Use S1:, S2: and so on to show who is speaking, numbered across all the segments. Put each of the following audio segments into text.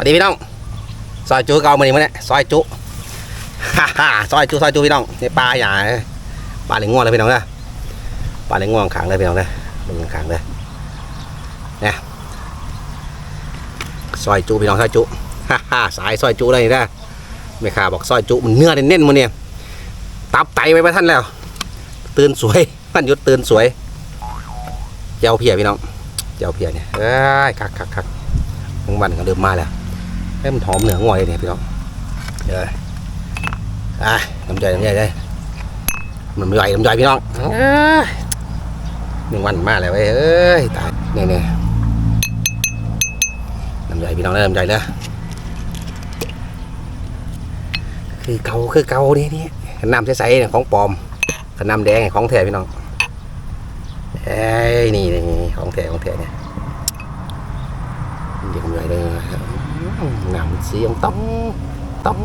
S1: วัสดีพี่น้องซอยจุเก่ามานี่มาเนี่ยซอยจุฮ่าฮ่าซอยจุซอยจุพี่น้องในปลาใหยาปลาเหลงง่วงเลยพี่น้องนะปลาเหลงง่วงขังเลยพี่น้องนะมึงขังเลยเนี่ยซอยจุพี่น้องซอยจุฮ่าฮ่าสายซอยจุเลยนะแม่ค้าบอกซอยจุมันเนื้อเน้นๆมันเนี่ยตับไตไปประท่านแล้ว ตื่นสวยมันยุดตื่นสวยเจ้าเพียพี่น้องเจ้าเพียเนี่ยเอ้ยคักคักคักทั้งวันก็เริ่มมาแล้ว ให้มันหอมเหนืองอยเนี่ยพี่น้องเดี๋ยวอะน้ำใจน้ำใจเลยมันไม่ไหวน้ำใจพี่น้องหนึ่งวันมาแล้วเว้เอ้ยตายเนี่ยเนี่ยน้ำใจพี่น้องเลยน้ำใจเลยคือเกาคือเกาเนี่นี่น้ำใสๆเนี่ยของปลอมขน้ำแดงเนี่ยของแท้พี่น้องเอ้ยนี่นี่ของแท้ของแท้เนี่ยเดี๋ยวผมใหญ่เลย งามสีองต้องต้อง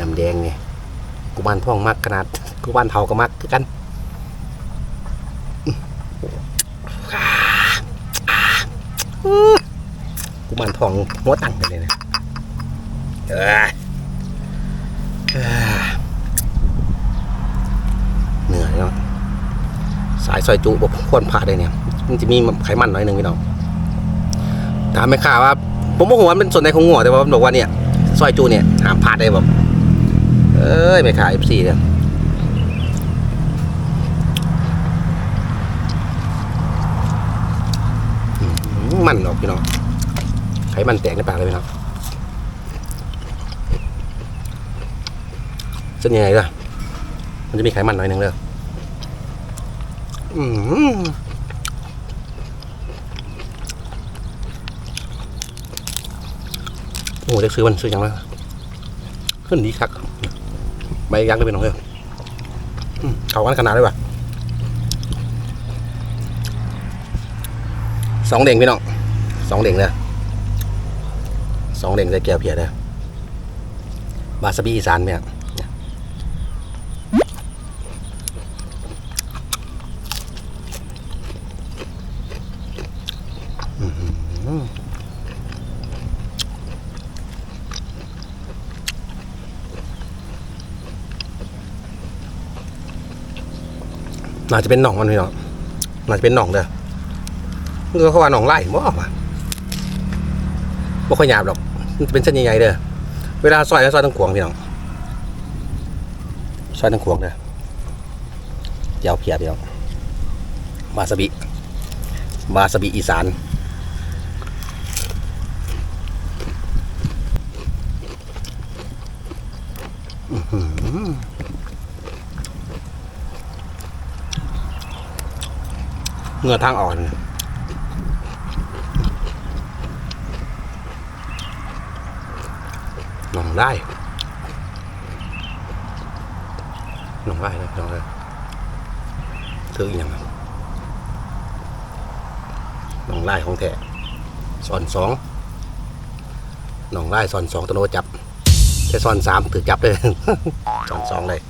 S1: น้ำแดงเนี่ยกูบ้านท่องมักขนาดกูบ้านเทาก็มักคือกันกูบ้านทองหัวตั้งไปเลยนะเออเหนื่อยเนาะสายซอยจุบควรพลาดเลยเนี่ย มันจะมีไขมันหน่อยหนึ่งพี่น้องถามแม่ค้าว่า ผมโมโหว่ามันเป็นส่วนในของหัวแต่ว่ามันบอกว่าเนี่ยซอยจูเนี่ยหามพลาดได้แบบเอ้ยแม่ค้าเอฟซีเนี่ยมันหรอกพี่น้องไขมันแตกในปากเลยพี่น้องเส้นยังไงล่ะมันจะมีไขมันหน่อยหนึ่งเลยอืม โอ้เด็กซื้อมันซื้อยังไงขึ้นดีคักใบยักษ์ได้เป็นของเธอเขากันขนาดเลยว่ะสองเด้งพี่น้องสองเด้งเลยสองเด้งใส่แก้วเพียเลยบาสบีอีสานเนี่ย น่าจะเป็นหนองมันพี่น้องน่าจะเป็นหนองเด้อมันก็เขาว่าหนองไร่บ่ป่ะบ่ค่อยหยาบหรอกมันจะเป็นเส้นใหญ่ๆเด้อเวลาซอยก็ซอยทั้งขวงพี่น้องซอยทั้งขวงเด้อเจียวเพียพี่น้องวาซาบิวาซาบิอีสาน เงือทางอ่อนหนองได้หนองได้นะหนองได้ถืออีกอย่างหนองไล่ของแท้สอนสองหนองไล่สอนสองตโนจับแค่สอนสามถือจับเลยสอนสองเลย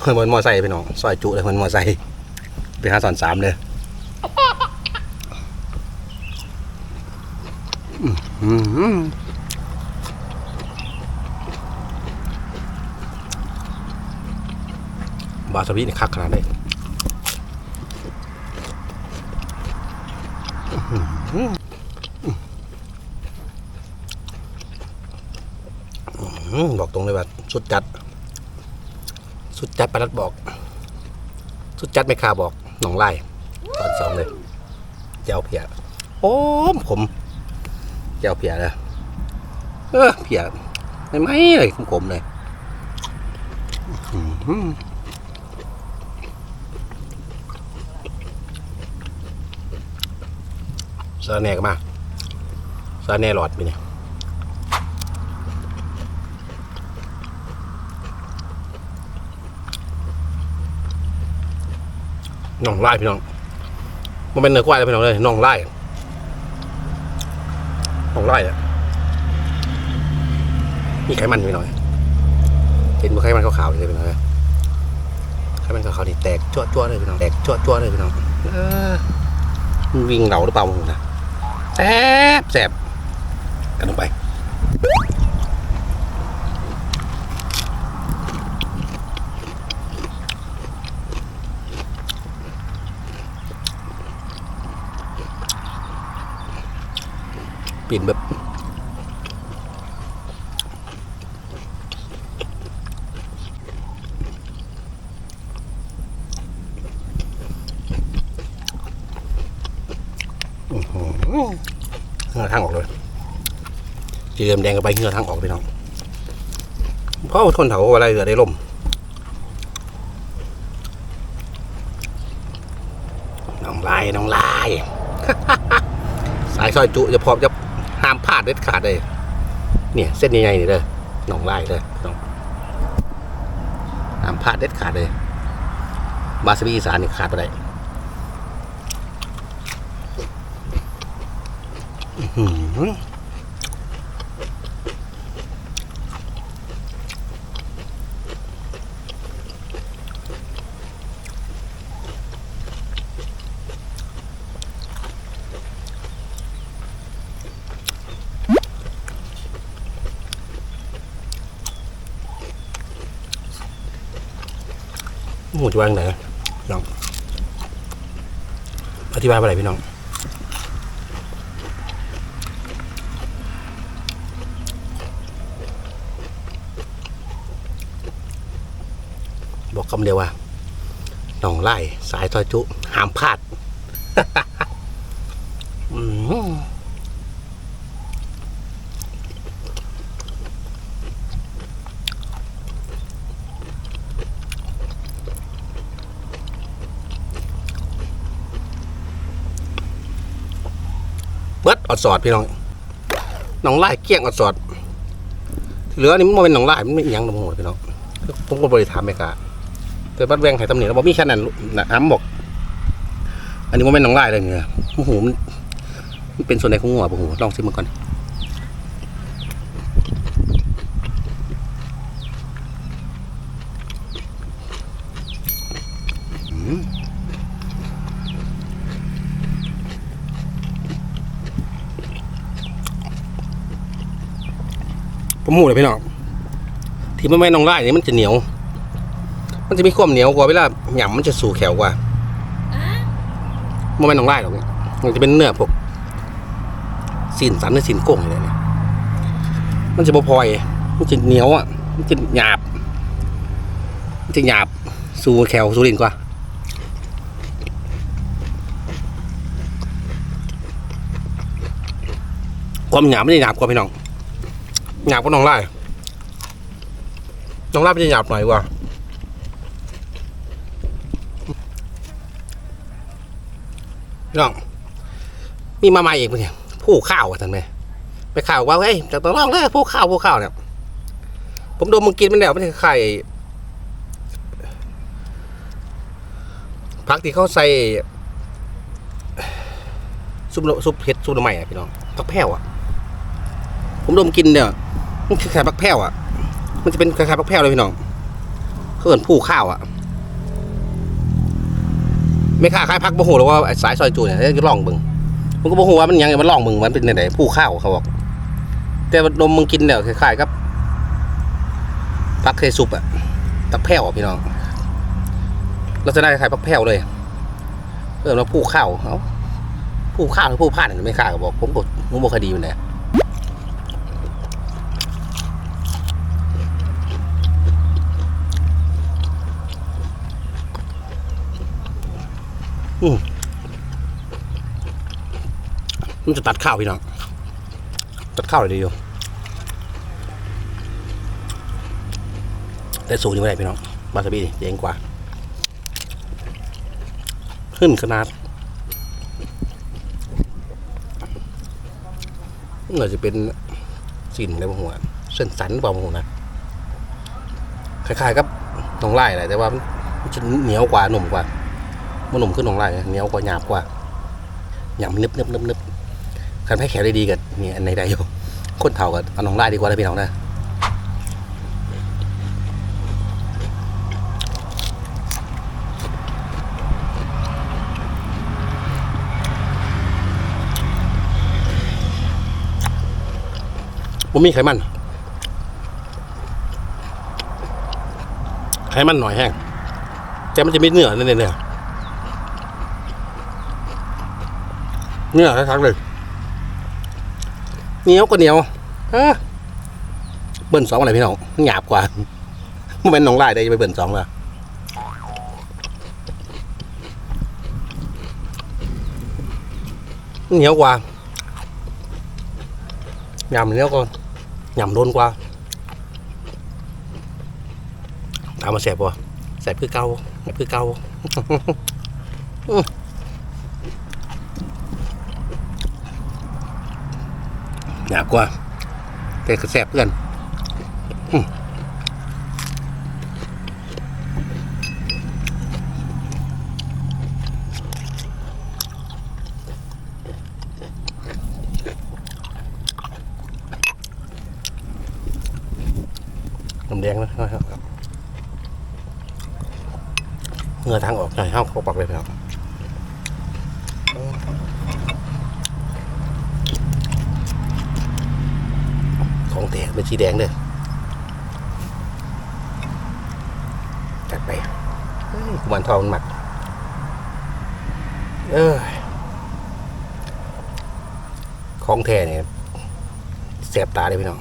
S1: เฮ้ยมันมอไซค์ไปน้องซอยจุเลยมันมอไซค์ ไปหาสอนสามเลยบาสบินี่คักขนาดไหนอื้บอกตรงเลยว่าสุดจัด สุดจัดประดัดบอก สุดจัดไม่คาบอก หนองไล่ตอนสองเลยเจ้าเพียโอ้ผมเจ้าเพียเลยเออเพียไม่ไหมเลยผมผมเลยอื้อหือซาแน่กมาซาแน่หลอดไปเนี่ย น่องไล่พี่น้องมันเป็นเนื้อกวายเลยพี่น้องเลยหนองไล่หนองไล่อะมีไขมันพี่น้องเห็นมันไขมันขาวๆเลยพี่น้องไขมันขาวๆนี่แตกจั่วๆเลยพี่น้องแตกจั่วๆเลยพี่น้องมันวิ่งเหลาหรือเปล่าผมนะแซ่บแซ่บกันลงไป เปิ่ยนแบบอื้ออเหงื่อทางออกเลยจีเริ่มแดงกับใบเหงื่อทางออกไปน้องเพราะทนเถาอะไรเหลือได้ลมน้องลายน้องลาย สายซอยจุจะพร้อมจะ เด็ดขาดเลยเนี่ยเส้นใหญ่ๆนี่เลยหนองลายเด้อน้องห้ามพลาดเด็ดขาดเลย บาสบีอีสานนี่ขาดไปได้หืม หมูจะวางไหนน้องอธิบายไปไรพี่น้องบอกคำเดียวว่าหนองไล่สายทอยจุห้ามพลาด อืม เบิดอดสอดพี่น้องหนองไล่เกลี้ยงอดสอดเหลือนี่มันบ่เป็นหนองไล่มันไม่ยังหนองหัวพี่น้องผมก็บริถามไม่กาแต่บ้าแวงไห้ตำหนิแล้วบอกมีแค่นั้นนะอ้ำบอก อันนี้ว่าเป็นน้องลายเลยเนี่ยโอ้โหมันมันเป็นส่วนไหนของหัวโอ้โหลองชิมมันก่อน ผมหูเลยพี่น้องที่มันแม่น้องลายนี่มันจะเหนียว มันจะมีความเหนียวกว่าเวลาหยำมันจะสู่แขวกว่ามันไม่ต้องไล่หรอกเนี่ยมันจะเป็นเนื้อพวกสินสันหรือสินโก้งอะไรเนี่ยมันจะบพลอยมันจะเหนียวอะมันจะหยาบมันจะหยาบสู่แขวสู่ลินกว่าความหยาบไม่ได้หยาบกว่าพี่น้อง หยาบกว่าน้องไล่น้องไล่มันจะหยาบหน่อยกว่าน้องมีมาใหม่อีกปะเนี่ยผู้ข้าวอะท่านไหมไปข่าวว่าเฮ้ยจะต้องลองเลยผู้ข้าวผู้ข้าวเนี่ย ผมโดนมึงกินมันแล้วไม่ใช่ไข่พักที่เขาใส่ซุปโนซุปเห็ดซุปหน่อไม้อะพี่น้องพักแพ้วอะผมโดนกินเนี่ย มันคือไข่พักแพ้วอะ มันจะเป็นคล้ายๆพักแพ้วเลยพี่น้องเขาเอินผู้ข้าวอะไม่ค่าคล้ายพักบ่ฮู้หรอกว่าสายซอยจูเนี่ยจะลองเบิ่งผมก็บ่ฮู้ว่ามันยังมันลองเบึงมันเป็นไหนๆผู้ข้าวเขาบอก แต่ดมมึงกินเนี่ยคล้ายๆกับพักเคยซุปอะตักแพ้วอะพี่น้องลักษณะคล้ายๆพักแพ้วเลยเออมาผู้ข้าวเขาผู้ข้าวหรือผู้พลาดเนี่ยไม่ค่าก็บอก ผมก็ผมบ่คดีมันแหล มันจะตัดข้าวพี่น้อง ตัดข้าวเลยดีอยู่แต่สูงยังไม่ได้พี่น้องบาสบีเจ๋งกว่า ขึ้นขนาดน่าจะเป็นสินในบางหัวเส้นสันบางหัวนะคล้ายๆกับหนองไร่แหละแต่ว่ามันจะเหนียวกว่าหนุ่มกว่า มันหนุ่มขึ้นหนองไร่เหนียวกว่าหยาบกว่าหยาบนึบนึบนึบนึบคันแพ้แขวได้ดีกันนี่อันไหนได้อยู่คนเท่ากับอาหนองไรดีกว่าเลยพี่น้องนะผมมีไขมัน ไขมันหน่อยแห้งแต่มันจะมีเนื้อเนี่ยเนี่ย เนื้อทั้งๆเลยเหนียวก็เหนียวเอ้อเบิ้ลสองอะไรพี่น้องหยาบกว่ามันเป็นหนองไล่ได้จะไปเบิ้ลสองละเหนียวกว่ายำเหนียวก็ยำโดนกว่าถามมาแสบปะแสบคือเก่าแสบคือเก่า หยาบกว่า แต่ก็แสบเพื่อนน้ำแดงนะครับเงือทางออกหน่อยห้าเขาปักเลยครับ ของแดงเป็นสีแดงเด้อจัดไปกุมารทองมันหมัก เออของแท้เนี่ยแสบตาเลยพี่น้อง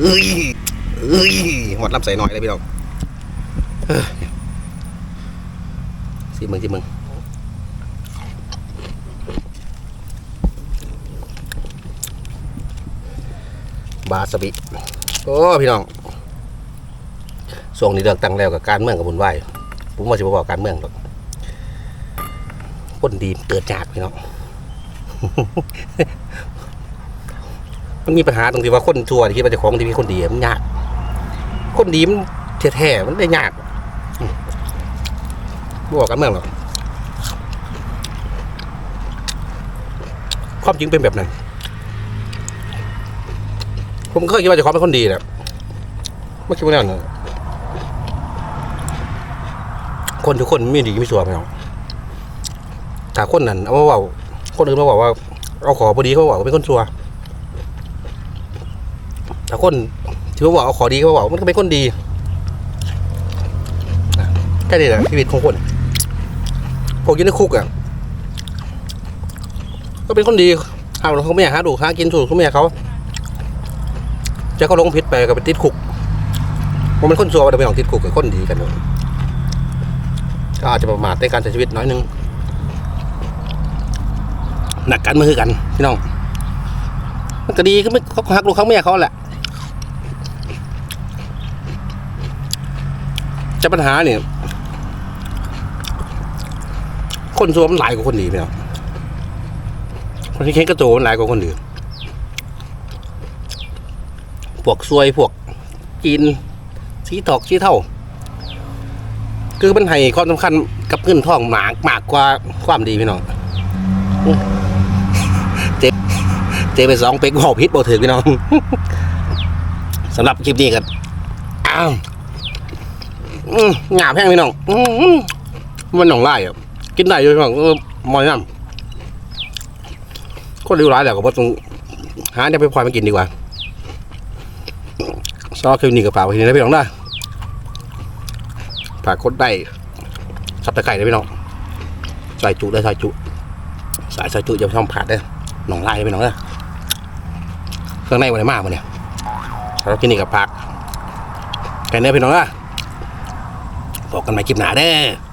S1: เอ้ยเอ้ยหมดลำใส่หน่อยเลยพี่น้องเอ้ยสิมึงสิมึงาสบิโอ้พี่น้องช่วงนี้เลือกตั้งแล้วกับการเมืองกับบุญไหวผมว่าจะบอกการเมืองหรอกคนดีเกิดจากพี่น้องมันมีปัญหาตรงที่ว่าคนชั่วที่คิดว่าจะของที่มีคนดีมันยาก คนดีมันแท้ๆมันได้ยากอืมบอกการเมืองหรอกความจริงเป็นแบบนั้น ผมเคยคิดว่าเจะของเป็นคนดีแหละไม่คิดว่าแน่นอนคนทุกคนม่ดีม่ชั่วพี่น้องถ้าคนนั้นเอามาเว่าคนอื่นมาบอกว่าเอาขอพอดีเขาบอกว่าเป็นคนชั่วแต่คนที่เขาบอกเอาขอดีเขาบอกมันก็เป็นคนดีนะแค่นี้แหละชีวิตของคนพวกอยืนในคุกอะก็เป็นคนดีเอาเขาไม่อยากหาดูหากินสูตรเขาไม่อยากเขา จะเขาลงพิษไปกับไปติดคุกมันเป็นคนชั่วแต่ไปของติดคุกกับคนดีกันหมดก็อาจจะประมาทในการใช้ชีวิตน้อยหนึงหนักกันมือกันพี่น้อง มันก็ดีก็ไม่เขาหักลูกเขาแม่เขาแหละจะปัญหาเนี่ยคนชั่วมันหลายกว่าคนดีพี่น้องคนที่เค้นกระโจมันหลายกว่าคนดี พวกซวยพวกจีนสีทอกสีเท่า คือมันให้ความสำคัญกับเงินทองหมากมากกว่าความดีพี่น้องเจเจไปสองเป็กหอบพิษบ่ถึงพี่น้องสำหรับคลิปนี้กันอ้าวหยาแห้งพี่น้องมันหนองไล่อะกินได้อยู่พี่น้องมอยน้ำคนริ้วร้ายแหละก็บ่ต้องหาเนี่ยไปพลอยมากินดีกว่า ซอคลิปนี้กับฝากไว้ทีนี้นะพี่น้องนะฝากกดได้ซับตะไคร้นะพี่น้องใส่จุได้ใส่จุ สายใส่จุอย่าไปทำผัดได้หนองไล่พี่น้องนะเครื่องในวันไหนมากมาเนี่ยสำหรับคลิปนี้กับผักแค่นี้พี่น้องนะบอกกันใหม่คลิปหนาเด้อ